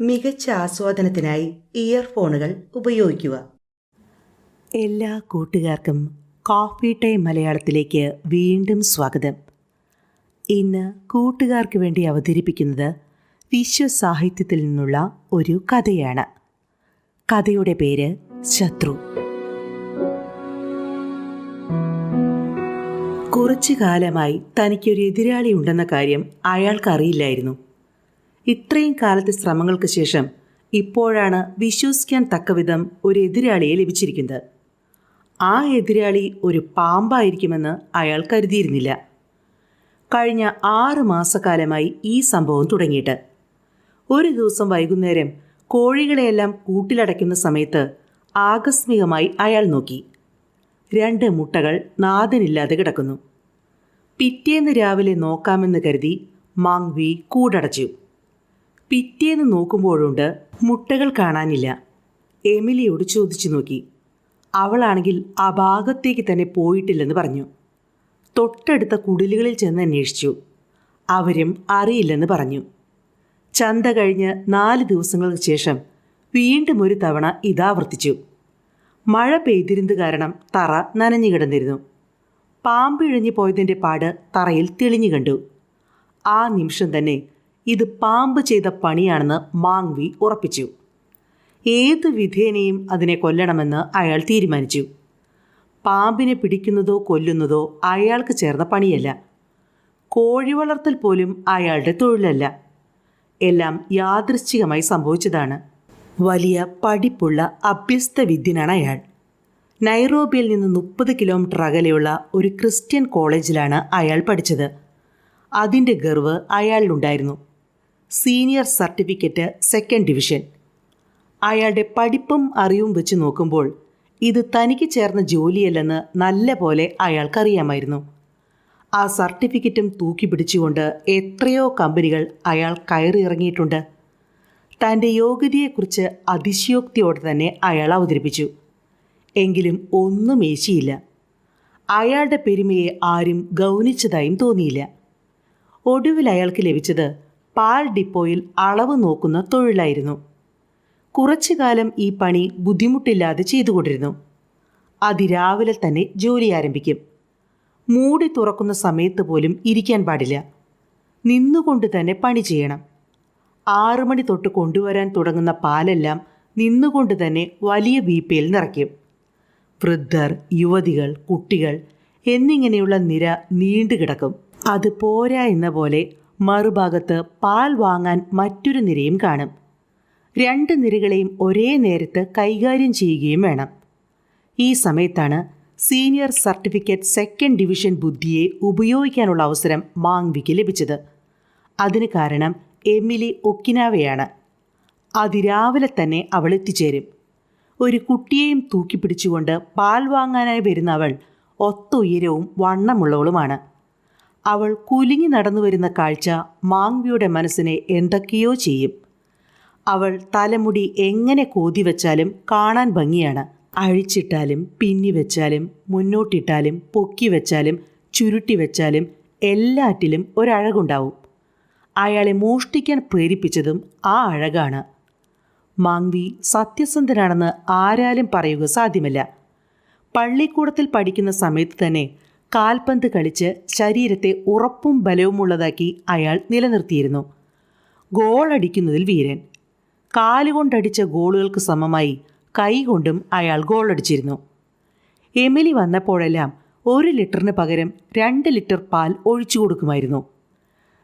മികച്ച ആസ്വാദനത്തിനായി ഇയർഫോണുകൾ ഉപയോഗിക്കുക. എല്ലാ കൂട്ടുകാർക്കും കോഫി ടൈം മലയാളത്തിലേക്ക് വീണ്ടും സ്വാഗതം. ഇന്ന് കൂട്ടുകാർക്ക് വേണ്ടി അവതരിപ്പിക്കുന്നത് വിശ്വസാഹിത്യത്തിൽ നിന്നുള്ള ഒരു കഥയാണ്. കഥയുടെ പേര് ശത്രു. കുറച്ചു കാലമായി തനിക്കൊരു എതിരാളി ഉണ്ടെന്ന കാര്യം അയാൾക്കറിയില്ലായിരുന്നു. ഇത്രയും കാലത്തെ ശ്രമങ്ങൾക്ക് ശേഷം ഇപ്പോഴാണ് വിശ്വസിക്കാൻ തക്കവിധം ഒരു എതിരാളിയെ ലഭിച്ചിരിക്കുന്നത്. ആ എതിരാളി ഒരു പാമ്പായിരിക്കുമെന്ന് അയാൾ കരുതിയിരുന്നില്ല. കഴിഞ്ഞ ആറ് മാസക്കാലമായി ഈ സംഭവം തുടങ്ങിയിട്ട്. ഒരു ദിവസം വൈകുന്നേരം കോഴികളെയെല്ലാം കൂട്ടിലടയ്ക്കുന്ന സമയത്ത് ആകസ്മികമായി അയാൾ നോക്കി. രണ്ട് മുട്ടകൾ നാഥനില്ലാതെ കിടക്കുന്നു. പിറ്റേന്ന് രാവിലെ നോക്കാമെന്ന് കരുതി മാങ്വി കൂടടച്ചു. പിറ്റേന്ന് നോക്കുമ്പോഴുണ്ട് മുട്ടകൾ കാണാനില്ല. എമിലിയോട് ചോദിച്ചു നോക്കി. അവളാണെങ്കിൽ ആ ഭാഗത്തേക്ക് തന്നെ പോയിട്ടില്ലെന്ന് പറഞ്ഞു. തൊട്ടടുത്ത കുടിലുകളിൽ ചെന്ന് അന്വേഷിച്ചു. അവരും അറിയില്ലെന്ന് പറഞ്ഞു. ചന്ത കഴിഞ്ഞ് നാല് ദിവസങ്ങൾക്ക് ശേഷം വീണ്ടും ഒരു തവണ ഇതാവർത്തിച്ചു മഴ പെയ്തിരുന്നത് കാരണം തറ നനഞ്ഞു കിടന്നിരുന്നു. പാമ്പിഴഞ്ഞു പോയതിന്റെ പാട് തറയിൽ തെളിഞ്ഞു കണ്ടു. ആ നിമിഷം തന്നെ ഇത് പാമ്പ് ചെയ്ത പണിയാണെന്ന് മാങ്വി ഉറപ്പിച്ചു. ഏത് വിധേനയും അതിനെ കൊല്ലണമെന്ന് അയാൾ തീരുമാനിച്ചു. പാമ്പിനെ പിടിക്കുന്നതോ കൊല്ലുന്നതോ അയാൾക്ക് ചേർന്ന പണിയല്ല. കോഴി വളർത്തൽ പോലും അയാളുടെ തൊഴിലല്ല. എല്ലാം യാദൃശ്ചികമായി സംഭവിച്ചതാണ്. വലിയ പഠിപ്പുള്ള അഭ്യസ്ത വിദ്യനാണ് അയാൾ. നൈറോബിയിൽ നിന്ന് മുപ്പത് കിലോമീറ്റർ അകലെയുള്ള ഒരു ക്രിസ്ത്യൻ കോളേജിലാണ് അയാൾ പഠിച്ചത്. അതിന്റെ ഗർവ് അയാളിലുണ്ടായിരുന്നു. Senior certificate second division. അയാളുടെ പഠിപ്പും അറിവും വെച്ച് നോക്കുമ്പോൾ ഇത് തനിക്ക് ചേർന്ന ജോലിയല്ലെന്ന് നല്ല പോലെ അയാൾക്കറിയാമായിരുന്നു. ആ സർട്ടിഫിക്കറ്റും തൂക്കി പിടിച്ചുകൊണ്ട് എത്രയോ കമ്പനികൾ അയാൾ കയറിയിറങ്ങിയിട്ടുണ്ട് തന്റെ യോഗ്യതയെക്കുറിച്ച് അതിശയോക്തിയോടെ തന്നെ അയാൾ അവതരിപ്പിച്ചു. എങ്കിലും ഒന്നും ഏശിയില്ല. അയാളുടെ പെരുമയെ ആരും ഗൗനിച്ചതായും തോന്നിയില്ല. ഒടുവിൽ അയാൾക്ക് ലഭിച്ചത് പാൽ ഡിപ്പോയിൽ അളവ് നോക്കുന്ന തൊഴിലായിരുന്നു. കുറച്ചു കാലം ഈ പണി ബുദ്ധിമുട്ടില്ലാതെ ചെയ്തുകൊണ്ടിരുന്നു. അതിരാവിലെ തന്നെ ജോലി ആരംഭിക്കും. മൂടി തുറക്കുന്ന സമയത്ത് പോലും ഇരിക്കാൻ പാടില്ല. നിന്നുകൊണ്ട് തന്നെ പണി ചെയ്യണം. ആറുമണി തൊട്ട് കൊണ്ടുവരാൻ തുടങ്ങുന്ന പാലെല്ലാം നിന്നുകൊണ്ട് തന്നെ വലിയ വീപ്പയിൽ നിറയ്ക്കും. വൃദ്ധർ യുവതികൾ കുട്ടികൾ എന്നിങ്ങനെയുള്ള നിര നീണ്ടുകിടക്കും. അത് പോരാ എന്ന പോലെ മറുഭാഗത്ത് പാൽ വാങ്ങാൻ മറ്റൊരു നിരയും കാണും. രണ്ട് നിരകളെയും ഒരേ നേരത്ത് കൈകാര്യം ചെയ്യുകയും വേണം. ഈ സമയത്താണ് സീനിയർ സർട്ടിഫിക്കറ്റ് സെക്കൻഡ് ഡിവിഷൻ ബുദ്ധിയെ ഉപയോഗിക്കാനുള്ള അവസരം മാങ്വിക്ക് ലഭിച്ചത്. അതിന് കാരണം എമിലി ഒക്കിനാവയാണ്. അതിരാവിലെ തന്നെ അവൾ എത്തിച്ചേരും. ഒരു കുട്ടിയെയും തൂക്കിപ്പിടിച്ചുകൊണ്ട് പാൽ വാങ്ങാനായി വരുന്ന അവൾ ഒത്ത ഉയരവും വണ്ണമുള്ളവളുമാണ്. അവൾ കുലുങ്ങി നടന്നു വരുന്ന കാഴ്ച മാങ്വിയുടെ മനസ്സിനെ എന്തൊക്കെയോ ചെയ്യും. അവൾ തലമുടി എങ്ങനെ കോതി വെച്ചാലും കാണാൻ ഭംഗിയാണ്. അഴിച്ചിട്ടാലും പിന്നി വെച്ചാലും മുന്നോട്ടിട്ടാലും പൊക്കി വെച്ചാലും ചുരുട്ടി വെച്ചാലും എല്ലാറ്റിലും ഒരഴകുണ്ടാവും. അയാളെ മോഷ്ടിക്കാൻ പ്രേരിപ്പിച്ചതും ആ അഴകാണ്. മാങ്വി സത്യസന്ധനാണെന്ന് ആരാലും പറയുക സാധ്യമല്ല. പള്ളിക്കൂടത്തിൽ പഠിക്കുന്ന സമയത്ത് തന്നെ കാൽപന്ത് കളിച്ച് ശരീരത്തെ ഉറപ്പും ബലവുമുള്ളതാക്കി അയാൾ നിലനിർത്തിയിരുന്നു. ഗോളടിക്കുന്നതിൽ വീരൻ. കാലുകൊണ്ടടിച്ച ഗോളുകൾക്ക് സമമായി കൈകൊണ്ടും അയാൾ ഗോളടിച്ചിരുന്നു എമിലി വന്നപ്പോഴെല്ലാം ഒരു ലിറ്ററിന് പകരം രണ്ട് ലിറ്റർ പാൽ ഒഴിച്ചു കൊടുക്കുമായിരുന്നു.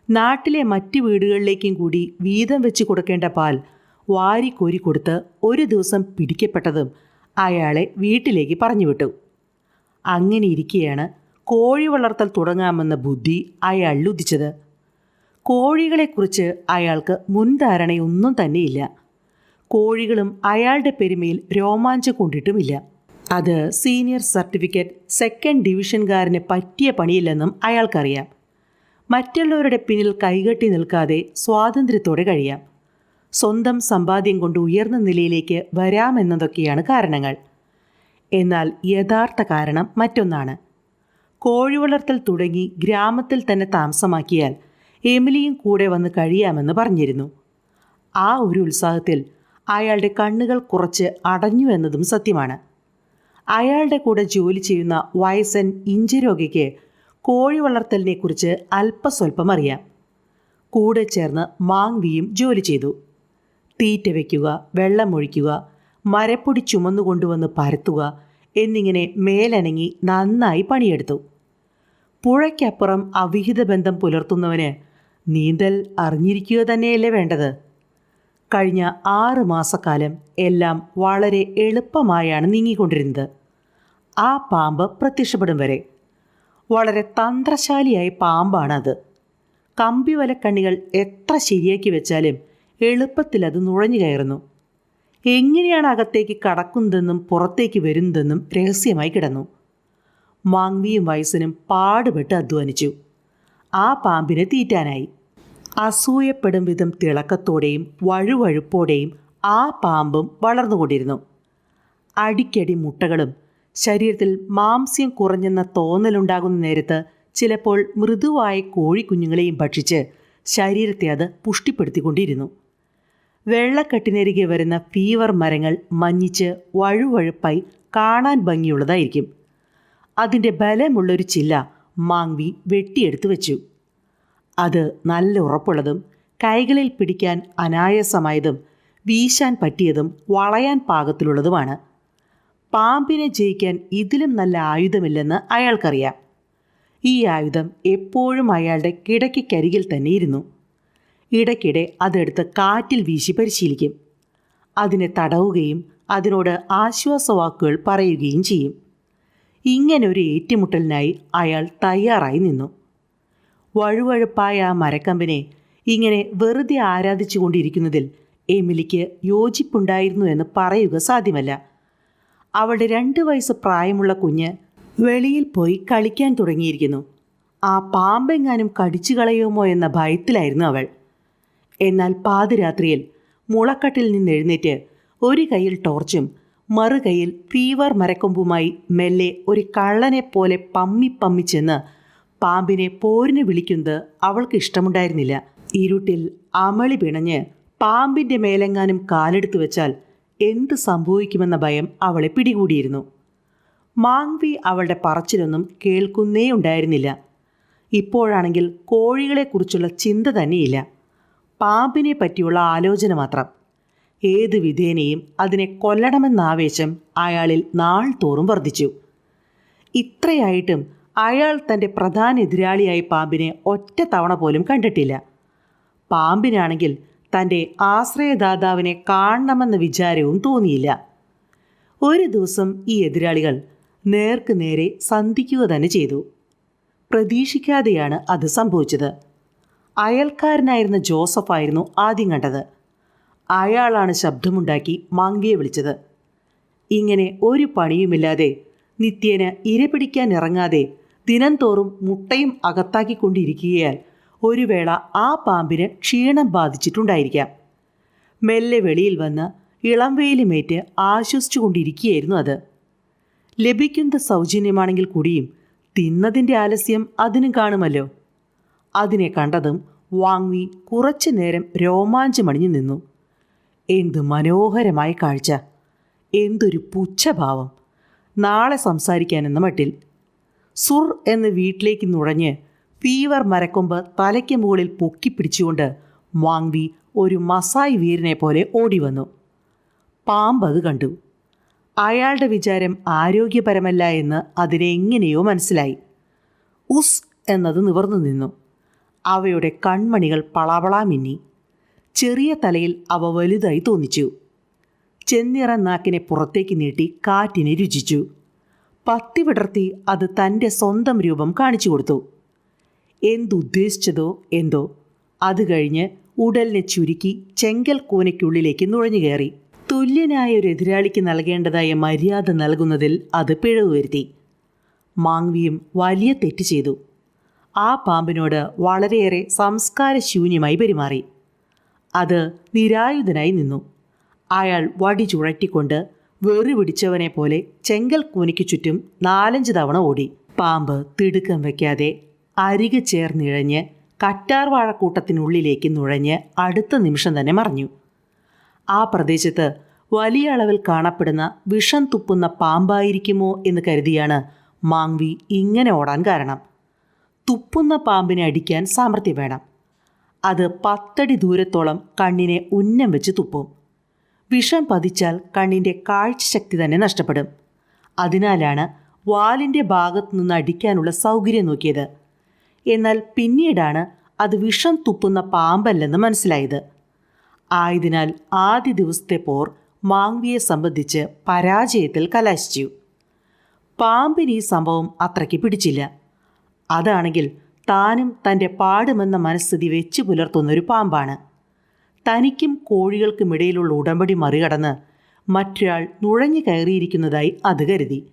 നാട്ടിലെ മറ്റ് വീടുകളിലേക്കും കൂടി വീതം വെച്ച് കൊടുക്കേണ്ട പാൽ വാരിക്കോരി കൊടുത്ത് ഒരു ദിവസം പിടിക്കപ്പെട്ടതും അയാളെ വീട്ടിലേക്ക് അങ്ങനെ ഇരിക്കെയാണ് കോഴി വളർത്തൽ തുടങ്ങാമെന്ന ബുദ്ധി അയാളിൽ ഉദിച്ചത്. കോഴികളെക്കുറിച്ച് അയാൾക്ക് മുൻധാരണയൊന്നും തന്നെയില്ല. കോഴികളും അയാളുടെ പെരുമയിൽ രോമാഞ്ചം കൊണ്ടിട്ടുമില്ല. അത് സീനിയർ സർട്ടിഫിക്കറ്റ് സെക്കൻഡ് ഡിവിഷൻകാരന് പറ്റിയ പണിയില്ലെന്നും അയാൾക്കറിയാം. മറ്റുള്ളവരുടെ പിന്നിൽ കൈകെട്ടി നിൽക്കാതെ സ്വാതന്ത്ര്യത്തോടെ കഴിയാം. സ്വന്തം സമ്പാദ്യം കൊണ്ട് ഉയർന്ന നിലയിലേക്ക് വരാമെന്നതൊക്കെയാണ് കാരണങ്ങൾ. എന്നാൽ യഥാർത്ഥ കാരണം മറ്റൊന്നാണ്. കോഴി വളർത്തൽ തുടങ്ങി ഗ്രാമത്തിൽ തന്നെ താമസമാക്കിയാൽ എമിലിയും കൂടെ വന്ന് കഴിയാമെന്ന് പറഞ്ഞിരുന്നു. ആ ഒരു ഉത്സാഹത്തിൽ അയാളുടെ കണ്ണുകൾ കുറച്ച് അടഞ്ഞു എന്നതും സത്യമാണ്. അയാളുടെ കൂടെ ജോലി ചെയ്യുന്ന വയസ്സൻ ഇഞ്ചരോഗയ്ക്ക് കോഴി വളർത്തലിനെക്കുറിച്ച് അല്പസ്വല്പം അറിയാം. കൂടെ ചേർന്ന് മാങ്വിയും ജോലി ചെയ്തു. തീറ്റ വയ്ക്കുക വെള്ളമൊഴിക്കുക മരപ്പൊടി ചുമന്നുകൊണ്ടുവന്ന് പരത്തുക എന്നിങ്ങനെ മേലനങ്ങി നന്നായി പണിയെടുത്തു. പുഴയ്ക്കപ്പുറം അവിഹിത ബന്ധം പുലർത്തുന്നവന് നീന്തൽ അറിഞ്ഞിരിക്കുക തന്നെയല്ലേ വേണ്ടത്? കഴിഞ്ഞ ആറ് മാസക്കാലം എല്ലാം വളരെ എളുപ്പമായാണ് നീങ്ങിക്കൊണ്ടിരുന്നത്. ആ പാമ്പ് പ്രത്യക്ഷപ്പെടും വരെ. വളരെ തന്ത്രശാലിയായ പാമ്പാണത്. കമ്പിവലക്കണ്ണികൾ എത്ര ശരിയാക്കി വെച്ചാലും എളുപ്പത്തിൽ അത് നുഴഞ്ഞു കയറുന്നു. എങ്ങനെയാണ് അകത്തേക്ക് കടക്കുന്നതെന്നും പുറത്തേക്ക് വരുന്നതെന്നും രഹസ്യമായി കിടന്നു. മാങ്വിയും വയസ്സനും പാടുപെട്ട് അധ്വാനിച്ചു. ആ പാമ്പിനെ തീറ്റാനായി. അസൂയപ്പെടും വിധം തിളക്കത്തോടെയും വഴുവഴുപ്പോടെയും ആ പാമ്പും വളർന്നുകൊണ്ടിരുന്നു. അടിക്കടി മുട്ടകളും ശരീരത്തിൽ മാംസ്യം കുറഞ്ഞെന്ന തോന്നലുണ്ടാകുന്ന നേരത്ത് ചിലപ്പോൾ മൃദുവായ കോഴിക്കുഞ്ഞുങ്ങളെയും ഭക്ഷിച്ച് ശരീരത്തെ അത് പുഷ്ടിപ്പെടുത്തിക്കൊണ്ടിരുന്നു. വെള്ളക്കെട്ടിനരികെ വരുന്ന ഫീവർ മരങ്ങൾ മഞ്ഞിച്ച് വഴുവഴുപ്പായി കാണാൻ ഭംഗിയുള്ളതായിരിക്കും. അതിന്റെ ബലമുള്ളൊരു ചില്ല മാങ്വി വെട്ടിയെടുത്തു വെച്ചു. അത് നല്ല ഉറപ്പുള്ളതും കൈകളിൽ പിടിക്കാൻ അനായാസമായതും വീശാൻ പറ്റിയതും വളയാൻ പാകത്തിലുള്ളതുമാണ്. പാമ്പിനെ ജയിക്കാൻ ഇതിലും നല്ല ആയുധമില്ലെന്ന് അയാൾക്കറിയാം. ഈ ആയുധം എപ്പോഴും അയാളുടെ കിടക്കിക്കരികിൽ തന്നെ ഇരുന്നു ഇടയ്ക്കിടെ അതെടുത്ത് കാറ്റിൽ വീശി പരിശീലിക്കും. അതിനെ തടവുകയും അതിനോട് ആശ്വാസവാക്കുകൾ പറയുകയും ചെയ്യും. ഇങ്ങനെ ഒരു ഏറ്റുമുട്ടലിനായി അയാൾ തയ്യാറായി നിന്നു. വഴുവഴുപ്പായ ആ മരക്കമ്പിനെ ഇങ്ങനെ വെറുതെ ആരാധിച്ചു കൊണ്ടിരിക്കുന്നതിൽ എമിലിക്ക് യോജിപ്പുണ്ടായിരുന്നു എന്ന് പറയുക സാധ്യമല്ല. അവളുടെ രണ്ട് വയസ്സ് പ്രായമുള്ള കുഞ്ഞ് വെളിയിൽ പോയി കളിക്കാൻ തുടങ്ങിയിരിക്കുന്നു. ആ പാമ്പെങ്ങാനും കടിച്ചു കളയുമോ എന്ന ഭയത്തിലായിരുന്നു അവൾ. എന്നാൽ പാതിരാത്രിയിൽ മുളക്കട്ടിൽ നിന്ന് എഴുന്നേറ്റ് ഒരു കൈയിൽ ടോർച്ചും മറുകൈയിൽ തീവർ മരക്കൊമ്പുമായി മെല്ലെ ഒരു കള്ളനെ പോലെ പമ്മി പമ്മി ചെന്ന് പാമ്പിനെ പോരിന് വിളിക്കുന്നത് അവൾക്ക് ഇഷ്ടമുണ്ടായിരുന്നില്ല. ഇരുട്ടിൽ അമളി പിണഞ്ഞ് പാമ്പിന്റെ മേലെങ്ങാനും കാലെടുത്തു വെച്ചാൽ എന്ത് സംഭവിക്കുമെന്ന ഭയം അവളെ പിടികൂടിയിരുന്നു. മാങ്വി അവളുടെ പറച്ചിലൊന്നും കേൾക്കുന്നേ ഉണ്ടായിരുന്നില്ല ഇപ്പോഴാണെങ്കിൽ കോഴികളെക്കുറിച്ചുള്ള ചിന്ത തന്നെയില്ല. പാമ്പിനെ പറ്റിയുള്ള ആലോചന മാത്രം. ഏത് വിധേനയും അതിനെ കൊല്ലണമെന്ന ആവേശം അയാളിൽ നാൾ തോറും വർദ്ധിച്ചു. ഇത്രയായിട്ടും അയാൾ തന്റെ പ്രധാന എതിരാളിയായി പാമ്പിനെ ഒറ്റ തവണ പോലും കണ്ടിട്ടില്ല. പാമ്പിനാണെങ്കിൽ തന്റെ ആശ്രയദാതാവിനെ കാണണമെന്ന വിചാരവും തോന്നിയില്ല. ഒരു ദിവസം ഈ എതിരാളികൾ നേർക്ക് നേരെ സന്ധിക്കുക തന്നെ ചെയ്തു. പ്രതീക്ഷിക്കാതെയാണ് അത് സംഭവിച്ചത്. അയൽക്കാരനായിരുന്ന ജോസഫായിരുന്നു ആദ്യം കണ്ടത്. അയാളാണ് ശബ്ദമുണ്ടാക്കി മാങ്കിയെ വിളിച്ചത്. ഇങ്ങനെ ഒരു പണിയുമില്ലാതെ നിത്യേന ഇരപിടിക്കാൻ ഇറങ്ങാതെ ദിനംതോറും മുട്ടയും അകത്താക്കിക്കൊണ്ടിരിക്കുകയാൽ ഒരു വേള ആ പാമ്പിന് ക്ഷീണം ബാധിച്ചിട്ടുണ്ടായിരിക്കാം. മെല്ലെ വെളിയിൽ വന്ന് ഇളം വെയിലുമേറ്റ് ആശ്വസിച്ചുകൊണ്ടിരിക്കുകയായിരുന്നു അത്. ലഭിക്കുന്നത് സൗജന്യമാണെങ്കിൽ കൂടിയും തിന്നതിന്റെ ആലസ്യം അതിനും കാണുമല്ലോ. അതിനെ കണ്ടതും വാങ്വി കുറച്ചു നേരം രോമാഞ്ചമണിഞ്ഞു നിന്നു. എന്ത് മനോഹരമായ കാഴ്ച. എന്തൊരു പുച്ഛഭാവം. നാളെ സംസാരിക്കാനെന്ന മട്ടിൽ. സുർ എന്ന് വീട്ടിലേക്ക് നുഴഞ്ഞ് ഫീവർ മരക്കൊമ്പ് തലയ്ക്ക് മുകളിൽ പൊക്കി പിടിച്ചുകൊണ്ട് വാങ്വി ഒരു മസായി വീരനെ പോലെ ഓടി വന്നു കണ്ടു. അയാളുടെ വിചാരം ആരോഗ്യപരമല്ല എന്ന് അതിനെങ്ങനെയോ മനസ്സിലായി. ഉസ് എന്നത് നിവർന്നു നിന്നു. അവയുടെ കൺമണികൾ പളാപളാ മിന്നി ചെറിയ തലയിൽ അവ വലുതായി തോന്നിച്ചു. ചെന്നിറ നാക്കിനെ പുറത്തേക്ക് നീട്ടി കാറ്റിനെ രുചിച്ചു. പത്തി വിടർത്തി അത് തന്റെ സ്വന്തം രൂപം കാണിച്ചു കൊടുത്തു. എന്തുദ്ദേശിച്ചതോ എന്തോ അത് കഴിഞ്ഞ് ഉടലിനെ ചുരുക്കി ചെങ്കൽ കൂനയ്ക്കുള്ളിലേക്ക് നുഴഞ്ഞു കയറി. തുല്യനായ ഒരു എതിരാളിക്ക് നൽകേണ്ടതായ മര്യാദ നൽകുന്നതിൽ അത് പിഴവ് വരുത്തി. മാങ്വിയും വലിയ തെറ്റ് ചെയ്തു. ആ പാമ്പിനോട് വളരെയേറെ സംസ്കാരശൂന്യമായി പെരുമാറി. അത് നിരായുധനായി നിന്നു. അയാൾ വടി ചുഴറ്റിക്കൊണ്ട് വെറുപിടിച്ചവനെ പോലെ ചെങ്കൽ കൂനിക്ക് ചുറ്റും നാലഞ്ച് തവണ ഓടി. പാമ്പ് തിടുക്കം വയ്ക്കാതെ അരികെ ചേർന്നിഴഞ്ഞ് കറ്റാർ വാഴക്കൂട്ടത്തിനുള്ളിലേക്ക് നുഴഞ്ഞ് അടുത്ത നിമിഷം തന്നെ മറിഞ്ഞു. ആ പ്രദേശത്ത് വലിയ അളവിൽ കാണപ്പെടുന്ന വിഷം തുപ്പുന്ന പാമ്പായിരിക്കുമോ എന്ന് കരുതിയാണ് മാങ്വി ഇങ്ങനെ ഓടാൻ കാരണം. തുപ്പുന്ന പാമ്പിനെ അടിക്കാൻ സാമർഥ്യം വേണം. അത് പത്തടി ദൂരത്തോളം കണ്ണിനെ ഉന്നം വെച്ച് തുപ്പും. വിഷം പതിച്ചാൽ കണ്ണിന്റെ കാഴ്ചശക്തി തന്നെ നഷ്ടപ്പെടും. അതിനാലാണ് വാലിന്റെ ഭാഗത്തു നിന്ന് അടിക്കാനുള്ള സൗകര്യം നോക്കിയത്. എന്നാൽ പിന്നീടാണ് അത് വിഷം തുപ്പുന്ന പാമ്പല്ലെന്ന് മനസ്സിലായത്. ആയതിനാൽ ആദ്യ ദിവസത്തെ പോർ മാങ്വിയെ സംബന്ധിച്ച് പരാജയത്തിൽ കലാശിച്ചു. പാമ്പിന് ഈ സംഭവം അത്രയ്ക്ക് പിടിച്ചില്ല. അതാണെങ്കിൽ താനും തന്റെ പാടുമെന്ന മനസ്ഥിതി വെച്ചു പുലർത്തുന്നൊരു പാമ്പാണ്. തനിക്കും കോഴികൾക്കും ഇടയിലുള്ള ഉടമ്പടി മറികടന്ന് മറ്റൊരാൾ നുഴഞ്ഞു കയറിയിരിക്കുന്നതായി അത് കരുതി.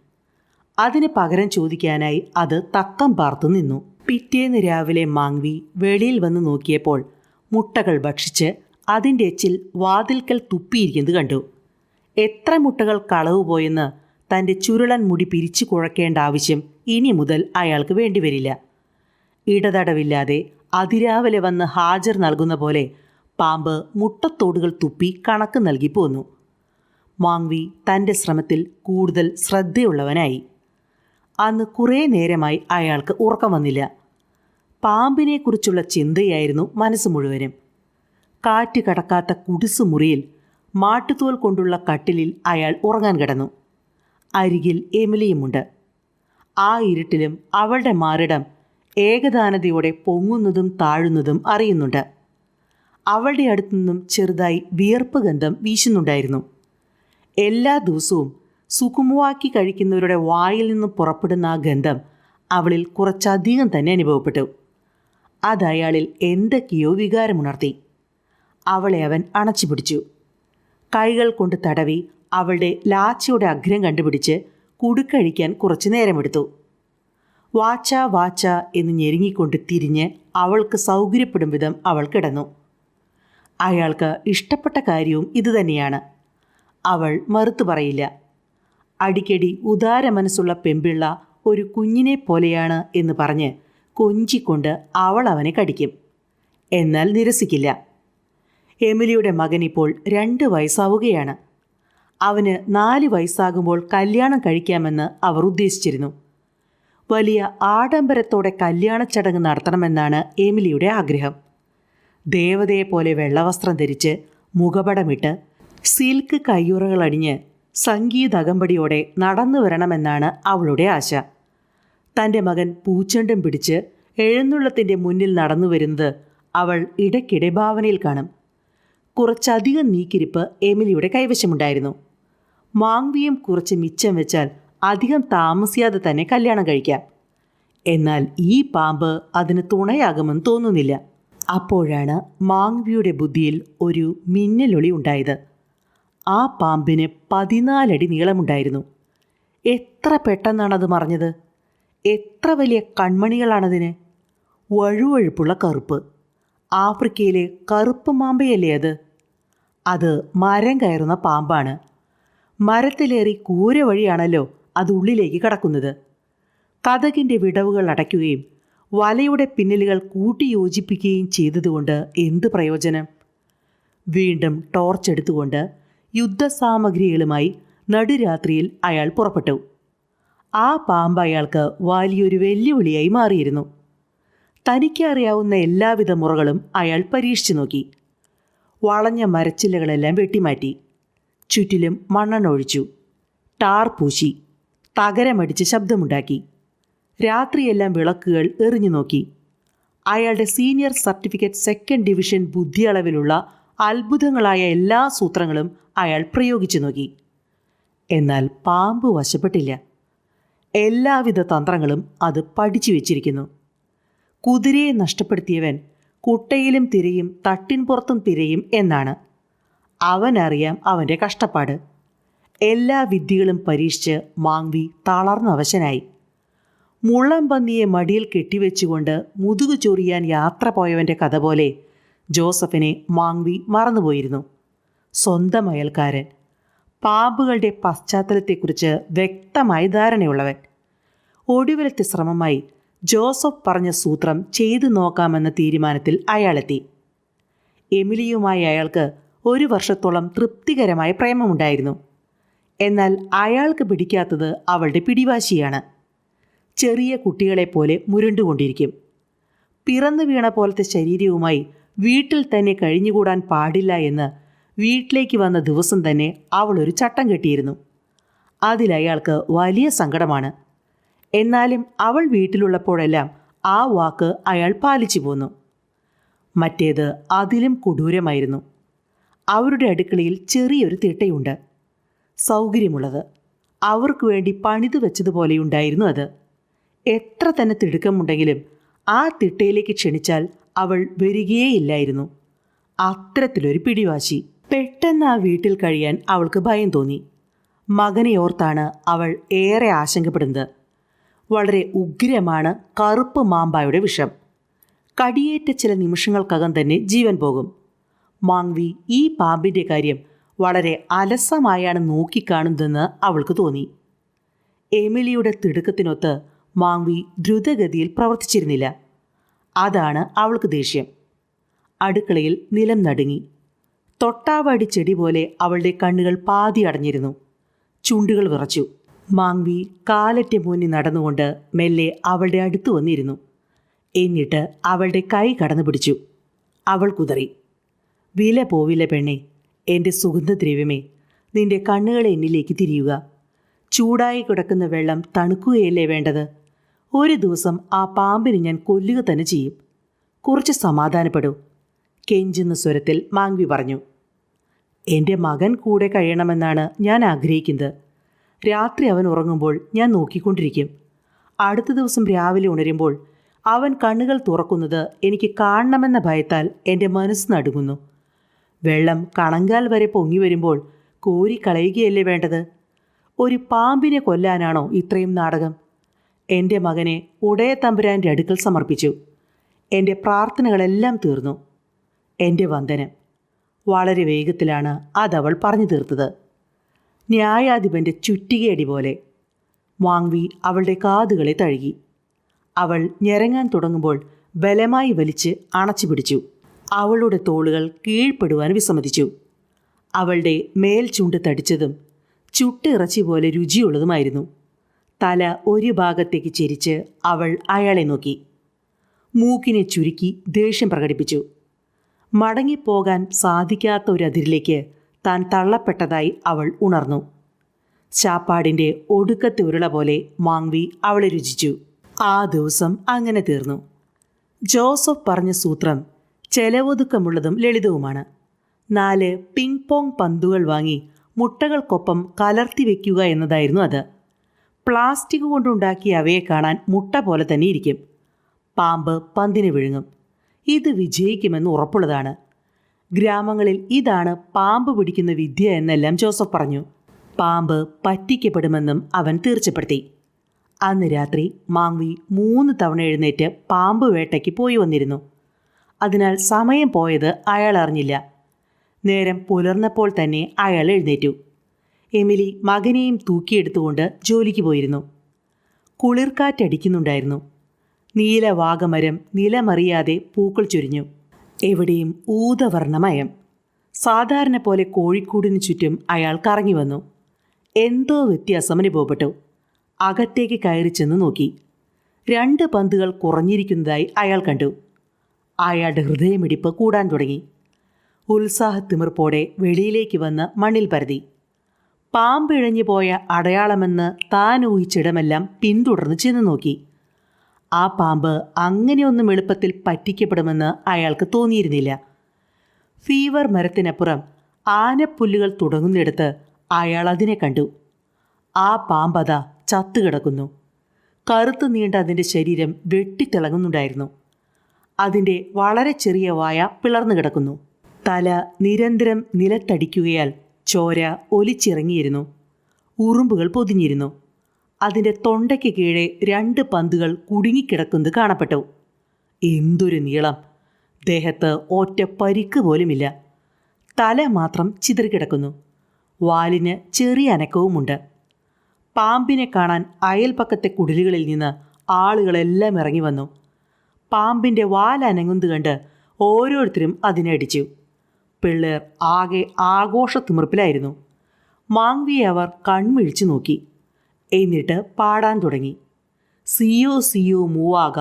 അതിന് പകരം ചോദിക്കാനായി അത് തക്കം പാർത്തു നിന്നു. പിറ്റേന്ന് രാവിലെ മാങ്വി വെളിയിൽ വന്ന് നോക്കിയപ്പോൾ മുട്ടകൾ ഭക്ഷിച്ച് അതിന്റെ എച്ചിൽ വാതിൽക്കൽ തുപ്പിയിരിക്കുന്നത് കണ്ടു. എത്ര മുട്ടകൾ കളവ് പോയെന്ന് തന്റെ ചുരുളൻ മുടി പിരിച്ചു കുഴക്കേണ്ട ആവശ്യം ഇനി മുതൽ അയാൾക്ക് വേണ്ടിവരില്ല. ഇടതടവില്ലാതെ അതിരാവിലെ വന്ന് ഹാജർ നൽകുന്ന പോലെ പാമ്പ് മുട്ടത്തോടുകൾ തുപ്പി കണക്ക് നൽകി പോന്നു. മാങ്വി തന്റെ ശ്രമത്തിൽ കൂടുതൽ ശ്രദ്ധയുള്ളവനായി. അന്ന് കുറേ നേരമായി അയാൾക്ക് ഉറക്കം വന്നില്ല. പാമ്പിനെക്കുറിച്ചുള്ള ചിന്തയായിരുന്നു മനസ്സ് മുഴുവനും. കാറ്റ് കടക്കാത്ത കുടിസു മുറിയിൽ മാട്ടുതോൽ കൊണ്ടുള്ള കട്ടിലിൽ അയാൾ ഉറങ്ങാൻ കിടന്നു. അരികിൽ എമിലിയുമുണ്ട്. ആ ഇരുട്ടിലും അവളുടെ മാറിടം ഏകദാനതയോടെ പൊങ്ങുന്നതും താഴുന്നതും അറിയുന്നുണ്ട്. അവളുടെ അടുത്തുനിന്നും ചെറുതായി വിയർപ്പ് ഗന്ധം വീശുന്നുണ്ടായിരുന്നു. എല്ലാ ദിവസവും സുഖമുവാക്കി കഴിക്കുന്നവരുടെ വായിൽ നിന്ന് പുറപ്പെടുന്ന ആ ഗന്ധം അവളിൽ കുറച്ചധികം തന്നെ അനുഭവപ്പെട്ടു. അത് അയാളിൽ എന്തൊക്കെയോ വികാരമുണർത്തി. അവളെ അവൻ അണച്ചുപിടിച്ചു കൈകൾ കൊണ്ട് തടവി അവളുടെ ലാച്ചയുടെ അഗ്രം കണ്ടുപിടിച്ച് കുടുക്കഴിക്കാൻ കുറച്ചു നേരമെടുത്തു. വാച്ച വാച്ച എന്ന് ഞെരുങ്ങിക്കൊണ്ട് തിരിഞ്ഞ് അവൾക്ക് സൗകര്യപ്പെടും വിധം അവൾ കിടന്നു. അയാൾക്ക് ഇഷ്ടപ്പെട്ട കാര്യവും ഇതുതന്നെയാണ് അവൾ മറുത്തു പറയില്ല. അടിക്കടി ഉദാര മനസ്സുള്ള പെമ്പിള്ള ഒരു കുഞ്ഞിനെ പോലെയാണ് എന്ന് പറഞ്ഞ് കൊഞ്ചിക്കൊണ്ട് അവൾ അവനെ കടിക്കും. എന്നാൽ നിരസിക്കില്ല. എമിലിയുടെ മകൻ ഇപ്പോൾ രണ്ട് വയസ്സാവുകയാണ്. അവന് നാല് വയസ്സാകുമ്പോൾ കല്യാണം കഴിക്കാമെന്ന് അവർ ഉദ്ദേശിച്ചിരുന്നു. വലിയ ആഡംബരത്തോടെ കല്യാണ ചടങ്ങ് നടത്തണമെന്നാണ് എമിലിയുടെ ആഗ്രഹം. ദേവതയെ പോലെ വെള്ളവസ്ത്രം ധരിച്ച് മുഖപടമിട്ട് സിൽക്ക് കയ്യുറകളടിഞ്ഞ് സംഗീതകമ്പടിയോടെ നടന്നു വരണമെന്നാണ് അവളുടെ ആശ. തന്റെ മകൻ പൂച്ചണ്ടും പിടിച്ച് എഴുന്നള്ളത്തിന്റെ മുന്നിൽ നടന്നു വരുന്നത് അവൾ ഇടയ്ക്കിടെ ഭാവനയിൽ കാണും. കുറച്ചധികം നീക്കിരിപ്പ് എമിലിയുടെ കൈവശമുണ്ടായിരുന്നു. മാങ്വിയും കുറച്ച് മിച്ചം വെച്ചാൽ അധികം താമസിയാതെ തന്നെ കല്യാണം കഴിക്കാം. എന്നാൽ ഈ പാമ്പ് അതിന് തുണയാകുമെന്ന് തോന്നുന്നില്ല. അപ്പോഴാണ് മാങ്വിയുടെ ബുദ്ധിയിൽ ഒരു മിന്നലൊളി ഉണ്ടായത്. ആ പാമ്പിന് പതിനാലടി നീളമുണ്ടായിരുന്നു. എത്ര പെട്ടെന്നാണത് മറിഞ്ഞത്? എത്ര വലിയ കൺമണികളാണതിന്? വഴുവഴുപ്പുള്ള കറുപ്പ്. ആഫ്രിക്കയിലെ കറുപ്പ് മാമ്പയല്ലേ അത്? അത് മരം കയറുന്ന പാമ്പാണ്. മരത്തിലേറി കൂര വഴിയാണല്ലോ അത് ഉള്ളിലേക്ക് കടക്കുന്നത്. കഥകിന്റെ വിടവുകൾ അടയ്ക്കുകയും വലയുടെ പിന്നലുകൾ കൂട്ടിയോജിപ്പിക്കുകയും ചെയ്തതുകൊണ്ട് എന്ത് പ്രയോജനം? വീണ്ടും ടോർച്ച് എടുത്തുകൊണ്ട് യുദ്ധസാമഗ്രികളുമായി നടുരാത്രിയിൽ അയാൾ പുറപ്പെട്ടു. ആ പാമ്പ് അയാൾക്ക് വലിയൊരു വെല്ലുവിളിയായി മാറിയിരുന്നു. തനിക്കറിയാവുന്ന എല്ലാവിധ മുറകളും അയാൾ പരീക്ഷിച്ചു നോക്കി. വളഞ്ഞ മരച്ചില്ലകളെല്ലാം വെട്ടിമാറ്റി. ചുറ്റിലും മണ്ണെണ്ണൊഴിച്ചു ടാർ പൂശി. തകരമടിച്ച് ശബ്ദമുണ്ടാക്കി. രാത്രിയെല്ലാം വിളക്കുകൾ എറിഞ്ഞു നോക്കി. അയാളുടെ സീനിയർ സർട്ടിഫിക്കറ്റ് സെക്കൻഡ് ഡിവിഷൻ ബുദ്ധിയളവിലുള്ള അത്ഭുതങ്ങളായ എല്ലാ സൂത്രങ്ങളും അയാൾ പ്രയോഗിച്ചു നോക്കി. എന്നാൽ പാമ്പ് വശപ്പെട്ടില്ല. എല്ലാവിധ തന്ത്രങ്ങളും അത് പഠിച്ചു വെച്ചിരിക്കുന്നു. കുതിരയെ നഷ്ടപ്പെടുത്തിയവൻ കുട്ടയിലും തിരയും തട്ടിൻപുറത്തും തിരയും എന്നാണ് അവനറിയാം അവന്റെ കഷ്ടപ്പാട്. എല്ലാ വിദ്യകളും പരീക്ഷിച്ച് മാങ്വി തളർന്നവശനായി. മുള്ളം പന്നിയെ മടിയിൽ കെട്ടിവെച്ചുകൊണ്ട് മുതുകു ചൊറിയാൻ യാത്ര പോയവന്റെ കഥ പോലെ ജോസഫിനെ മാങ്വി മറന്നുപോയിരുന്നു. സ്വന്തം അയൽക്കാരൻ. പാമ്പുകളുടെ പശ്ചാത്തലത്തെക്കുറിച്ച് വ്യക്തമായി ധാരണയുള്ളവൻ. ഒടുവിലത്തെ ശ്രമമായി ജോസഫ് പറഞ്ഞ സൂത്രം ചെയ്തു നോക്കാമെന്ന തീരുമാനത്തിൽ അയാളെത്തി. എമിലിയുമായി അയാൾക്ക് ഒരു വർഷത്തോളം തൃപ്തികരമായ പ്രേമമുണ്ടായിരുന്നു. എന്നാൽ അയാൾക്ക് പിടിക്കാത്തത് അവളുടെ പിടിവാശിയാണ്. ചെറിയ കുട്ടികളെപ്പോലെ മുരുണ്ടുകൊണ്ടിരിക്കും. പിറന്നു വീണ പോലത്തെ ശരീരവുമായി വീട്ടിൽ തന്നെ കഴിഞ്ഞുകൂടാൻ പാടില്ല എന്ന് വീട്ടിലേക്ക് വന്ന ദിവസം തന്നെ അവൾ ഒരു ചട്ടം കെട്ടിയിരുന്നു. അതിലയാൾക്ക് വലിയ സങ്കടമാണ്. എന്നാലും അവൾ വീട്ടിലുള്ളപ്പോഴെല്ലാം ആ വാക്ക് അയാൾ പാലിച്ചു പോന്നു. മറ്റേത് അതിലും കൊടൂരമായിരുന്നു. അവരുടെ അടുക്കളയിൽ ചെറിയൊരു തിട്ടയുണ്ട്. സൗകര്യമുള്ളത്. അവർക്ക് വേണ്ടി പണിതു വെച്ചതുപോലെയുണ്ടായിരുന്നു അത്. എത്ര തന്നെ തിടുക്കമുണ്ടെങ്കിലും ആ തിട്ടയിലേക്ക് ക്ഷണിച്ചാൽ അവൾ വരികയേയില്ലായിരുന്നു. അത്തരത്തിലൊരു പിടിവാശി. പെട്ടെന്ന് ആ വീട്ടിൽ കഴിയാൻ അവൾക്ക് ഭയം തോന്നി. മകനെ ഓർത്താണ് അവൾ ഏറെ ആശങ്കപ്പെടുന്നത്. വളരെ ഉഗ്രമാണ് കറുപ്പ് മാമ്പായുടെ വിഷം. കടിയേറ്റ ചില നിമിഷങ്ങൾക്കകം തന്നെ ജീവൻ പോകും. മാങ്വി ഈ പാമ്പിന്റെ കാര്യം വളരെ അലസമായാണ് നോക്കിക്കാണുന്നതെന്ന് അവൾക്ക് തോന്നി. എമിലിയുടെ തിടുക്കത്തിനൊത്ത് മാങ്വി ദ്രുതഗതിയിൽ പ്രവർത്തിച്ചിരുന്നില്ല. അതാണ് അവൾക്ക് ദേഷ്യം. അടുക്കളയിൽ നിലം നടുങ്ങി. തൊട്ടാവാടി ചെടി പോലെ അവളുടെ കണ്ണുകൾ പാതി അടഞ്ഞിരുന്നു. ചുണ്ടുകൾ വിറച്ചു. മാങ്വി കാലറ്റ മുന്നിൽ നടന്നുകൊണ്ട് മെല്ലെ അവളുടെ അടുത്ത് വന്നിരുന്നു. എന്നിട്ട് അവളുടെ കൈ കടന്നു പിടിച്ചു അവൾ കുതറി. വില പോവില്ല പെണ്ണെ. എന്റെ സുഗന്ധദ്രവ്യമേ നിന്റെ കണ്ണുകൾ എന്നിലേക്ക് തിരിയുക. ചൂടായി കിടക്കുന്ന വെള്ളം തണുക്കുകയല്ലേ വേണ്ടത്? ഒരു ദിവസം ആ പാമ്പിനെ ഞാൻ കൊല്ലുക തന്നെ ചെയ്യും. കുറച്ച് സമാധാനപ്പെടൂ കെഞ്ചുന്ന സ്വരത്തിൽ മാങ്വി പറഞ്ഞു. എന്റെ മകൻ കൂടെ കഴിയണമെന്നാണ് ഞാൻ ആഗ്രഹിക്കുന്നത്. രാത്രി അവൻ ഉറങ്ങുമ്പോൾ ഞാൻ നോക്കിക്കൊണ്ടിരിക്കും. അടുത്ത ദിവസം രാവിലെ ഉണരുമ്പോൾ അവൻ കണ്ണുകൾ തുറക്കുന്നത് എനിക്ക് കാണണമെന്ന ഭയത്താൽ എന്റെ മനസ്സ് നടുങ്ങുന്നു. വെള്ളം കണങ്കാൽ വരെ പൊങ്ങി വരുമ്പോൾ കോരിക്കളയുകയല്ലേ വേണ്ടത്? ഒരു പാമ്പിനെ കൊല്ലാനാണോ ഇത്രയും നാടകം? എന്റെ മകനെ ഉടയ തമ്പുരാന്റെ അടുക്കൽ സമർപ്പിച്ചു. എന്റെ പ്രാർത്ഥനകളെല്ലാം തീർന്നു. എന്റെ വന്ദനം. വളരെ വേഗത്തിലാണ് അതവൾ പറഞ്ഞു തീർത്തത്. ന്യായാധിപന്റെ ചുറ്റികയടി പോലെ. വാങ്വി അവളുടെ കാതുകളെ തഴുകി. അവൾ ഞെരങ്ങാൻ തുടങ്ങുമ്പോൾ ബലമായി വലിച്ച് അണച്ചു പിടിച്ചു. അവളുടെ തോളുകൾ കീഴ്പ്പെടുവാൻ വിസമ്മതിച്ചു. അവളുടെ മേൽ ചുണ്ട് തടിച്ചതും ചുട്ടിറച്ചി പോലെ രുചിയുള്ളതുമായിരുന്നു. തല ഒരു ഭാഗത്തേക്ക് ചെരിച്ച് അവൾ അയാളെ നോക്കി. മൂക്കിനെ ചുരുക്കി ദേഷ്യം പ്രകടിപ്പിച്ചു. മടങ്ങിപ്പോകാൻ സാധിക്കാത്ത ഒരു അതിരിലേക്ക് താൻ തള്ളപ്പെട്ടതായി അവൾ ഉണർന്നു. ചാപ്പാടിന്റെ ഒടുക്കത്തെ ഉരുള പോലെ മാങ്വി അവളെ രുചിച്ചു. ആ ദിവസം അങ്ങനെ തീർന്നു. ജോസഫ് പറഞ്ഞ സൂത്രം ചെലവൊതുക്കമുള്ളതും ലളിതവുമാണ്. നാല് പിങ് പോങ് പന്തുകൾ വാങ്ങി മുട്ടകൾക്കൊപ്പം കലർത്തി വയ്ക്കുക എന്നതായിരുന്നു അത്. പ്ലാസ്റ്റിക് കൊണ്ടുണ്ടാക്കിയ അവയെ കാണാൻ മുട്ട പോലെ തന്നെ ഇരിക്കും പാമ്പ് പന്തിനെ വിഴുങ്ങും. ഇത് വിജയിക്കുമെന്ന് ഉറപ്പുള്ളതാണ്. ഗ്രാമങ്ങളിൽ ഇതാണ് പാമ്പ് പിടിക്കുന്ന വിദ്യ എന്നെല്ലാം ജോസഫ് പറഞ്ഞു. പാമ്പ് പറ്റിക്കപ്പെടുമെന്നും അവൻ തീർച്ചപ്പെടുത്തി. അന്ന് രാത്രി മാങ്വി മൂന്ന് തവണ എഴുന്നേറ്റ് പാമ്പ് വേട്ടയ്ക്ക് പോയി വന്നിരുന്നു. അതിനാൽ സമയം പോയത് അയാൾ അറിഞ്ഞില്ല. നേരം പുലർന്നപ്പോൾ തന്നെ അയാൾ എഴുന്നേറ്റു. എമിലി മകനെയും തൂക്കിയെടുത്തുകൊണ്ട് ജോലിക്ക് പോയിരുന്നു. കുളിർക്കാറ്റടിക്കുന്നുണ്ടായിരുന്നു നീല വാഗമരം നിലമറിയാതെ പൂക്കൾ ചുരിഞ്ഞു. എവിടെയും ഊതവർണമയം സാധാരണ പോലെ കോഴിക്കൂടിന് ചുറ്റും അയാൾ കറങ്ങി വന്നു. എന്തോ വ്യത്യാസം അനുഭവപ്പെട്ടു. അകത്തേക്ക് കയറി ചെന്ന് നോക്കി. രണ്ട് പന്തുകൾ കുറഞ്ഞിരിക്കുന്നതായി അയാൾ കണ്ടു. അയാളുടെ ഹൃദയമിടിപ്പ് കൂടാൻ തുടങ്ങി. ഉത്സാഹത്തിമിർപ്പോടെ വെളിയിലേക്ക് വന്ന് മണ്ണിൽ പരതി. പാമ്പിഴഞ്ഞു പോയ അടയാളമെന്ന് താൻ ഊഹിച്ചിടമെല്ലാം പിന്തുടർന്ന് ചെന്ന് നോക്കി. ആ പാമ്പ് അങ്ങനെയൊന്നും എളുപ്പത്തിൽ പറ്റിക്കപ്പെടുമെന്ന് അയാൾക്ക് തോന്നിയിരുന്നില്ല. ഫീവർ മരത്തിനപ്പുറം ആനപ്പുല്ലുകൾ തുടങ്ങുന്നിടത്ത് അയാൾ അതിനെ കണ്ടു. ആ പാമ്പത ചത്തുകിടക്കുന്നു. കറുത്തു നീണ്ട അതിന്റെ ശരീരം വെട്ടിത്തിളങ്ങുന്നുണ്ടായിരുന്നു. അതിന്റെ വളരെ ചെറിയ വായ പിളർന്നു കിടക്കുന്നു. തല നിരന്തരം നിലത്തടിക്കുകയാൽ ചോര ഒലിച്ചിറങ്ങിയിരുന്നു. ഉറുമ്പുകൾ പൊതിഞ്ഞിരുന്നു. അതിന്റെ തൊണ്ടയ്ക്ക് കീഴെ രണ്ട് പന്തുകൾ കുടുങ്ങിക്കിടക്കുന്നത് കാണപ്പെട്ടു. എന്തൊരു നീളം. ദേഹത്ത് ഒറ്റ പരിക്ക് പോലുമില്ല. തല മാത്രം ചിതറിക്കിടക്കുന്നു വാലിന് ചെറിയ അനക്കവുമുണ്ട്. പാമ്പിനെ കാണാൻ അയൽപ്പക്കത്തെ കുടിലുകളിൽ നിന്ന് ആളുകളെല്ലാം ഇറങ്ങി വന്നു. പാമ്പിന്റെ വാലനങ്ങുന്നത് കണ്ട് ഓരോരുത്തരും അതിനെ അടിച്ചു. പിള്ളേർ ആകെ ആഘോഷത്തിമിർപ്പിലായിരുന്നു. മാങ്വിയെ അവർ കൺമിഴിച്ചു നോക്കി. എന്നിട്ട് പാടാൻ തുടങ്ങി. സിയോ സിയോ മൂവാക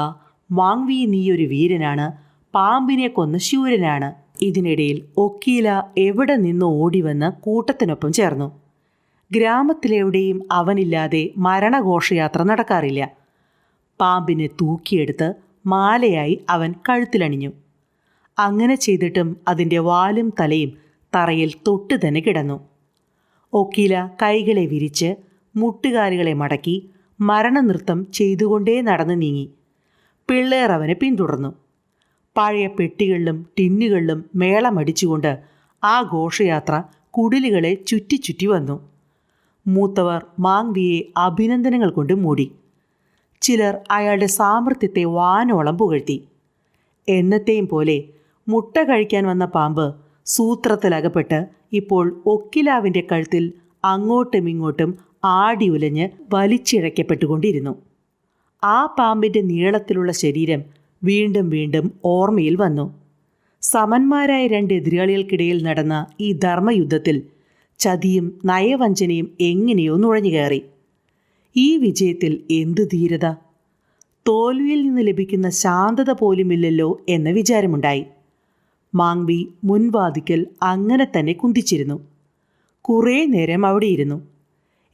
മാങ്വി നീയൊരു വീരനാണ് പാമ്പിനെ കൊന്ന ശൂരനാണ്. ഇതിനിടയിൽ ഒക്കീല എവിടെ നിന്ന് ഓടിവന്ന് കൂട്ടത്തിനൊപ്പം ചേർന്നു. ഗ്രാമത്തിലെവിടെയും അവനില്ലാതെ മരണഘോഷയാത്ര നടക്കാറില്ല. പാമ്പിനെ തൂക്കിയെടുത്ത് മാലയായി അവൻ കഴുത്തിലണിഞ്ഞു. അങ്ങനെ ചെയ്തിട്ടും അതിന്റെ വാലും തലയും തറയിൽ തൊട്ട് തന്നെ കിടന്നു. ഒക്കീല കൈകളെ വിരിച്ച് മുട്ടുകാലുകളെ മടക്കി മരണനൃത്തം ചെയ്തുകൊണ്ടേ നടന്നു നീങ്ങി. പിള്ളേർ അവനെ പിന്തുടർന്നു. പഴയ പെട്ടികളിലും ടിന്നുകളിലും മേളമടിച്ചുകൊണ്ട് ആ ഘോഷയാത്ര കുടിലുകളെ ചുറ്റി ചുറ്റി വന്നു. മൂത്തവർ മാങ്വിയെ അഭിനന്ദനങ്ങൾ കൊണ്ട് മൂടി. ചിലർ അയാളുടെ സാമർത്ഥ്യത്തെ വാനോളം പുകഴ്ത്തി. എന്നത്തെയും പോലെ മുട്ട കഴിക്കാൻ വന്ന പാമ്പ് സൂത്രത്തിലകപ്പെട്ട് ഇപ്പോൾ ഒക്കിലാവിന്റെ കഴുത്തിൽ അങ്ങോട്ടും ഇങ്ങോട്ടും ആടി ഉലഞ്ഞ് വലിച്ചിഴയ്ക്കപ്പെട്ടുകൊണ്ടിരുന്നു. ആ പാമ്പിന്റെ നീളത്തിലുള്ള ശരീരം വീണ്ടും വീണ്ടും ഓർമ്മയിൽ വന്നു. സമന്മാരായ രണ്ട് എതിരാളികൾക്കിടയിൽ നടന്ന ഈ ധർമ്മയുദ്ധത്തിൽ ചതിയും നയവഞ്ചനയും എങ്ങനെയോ നുഴഞ്ഞു കയറി ഈ വിജയത്തിൽ എന്ത് ധീരത? തോൽവിയിൽ നിന്ന് ലഭിക്കുന്ന ശാന്തത പോലുമില്ലല്ലോ എന്ന വിചാരമുണ്ടായി. മാങ്വി മുൻവാതിക്കൽ അങ്ങനെ തന്നെ കുന്തിച്ചിരുന്നു. കുറേ നേരം അവിടെ ഇരുന്നു.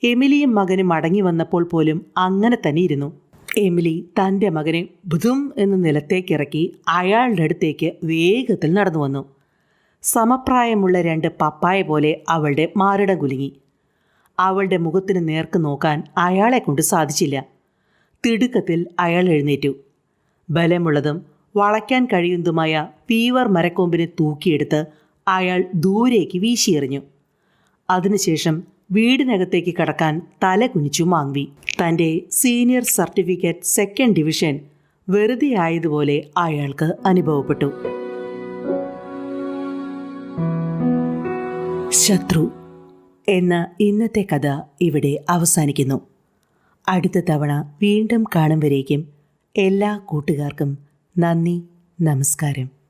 എമിലിയും മകനും മടങ്ങി വന്നപ്പോൾ പോലും അങ്ങനെ തന്നെ ഇരുന്നു. എമിലി തന്റെ മകനെ ബുധും എന്ന് നിലത്തേക്കിറക്കി അയാളുടെ അടുത്തേക്ക് വേഗത്തിൽ നടന്നു വന്നു സമപ്രായമുള്ള രണ്ട് പപ്പായ പോലെ അവളുടെ മാറിടം കുലുങ്ങി. അവളുടെ മുഖത്തിന് നേർക്ക് നോക്കാൻ അയാളെ കൊണ്ട് സാധിച്ചില്ല. തിടുക്കത്തിൽ അയാൾ എഴുന്നേറ്റു. ബലമുള്ളതും വളയ്ക്കാൻ കഴിയുന്നതുമായ പീവർ മരക്കൊമ്പിനെ തൂക്കിയെടുത്ത് അയാൾ ദൂരേക്ക് വീശിയെറിഞ്ഞു. അതിനുശേഷം വീടിനകത്തേക്ക് കടക്കാൻ തല കുനിച്ചു മാങ്വി. തന്റെ സീനിയർ സർട്ടിഫിക്കറ്റ് സെക്കൻഡ് ഡിവിഷൻ വെറുതെ ആയതുപോലെ അയാൾക്ക് അനുഭവപ്പെട്ടു. ശത്രു എന്ന ഇന്നത്തെ കഥ ഇവിടെ അവസാനിക്കുന്നു. അടുത്ത തവണ വീണ്ടും കാണും വരേക്കും എല്ലാ കൂട്ടുകാർക്കും നന്ദി നമസ്കാരം.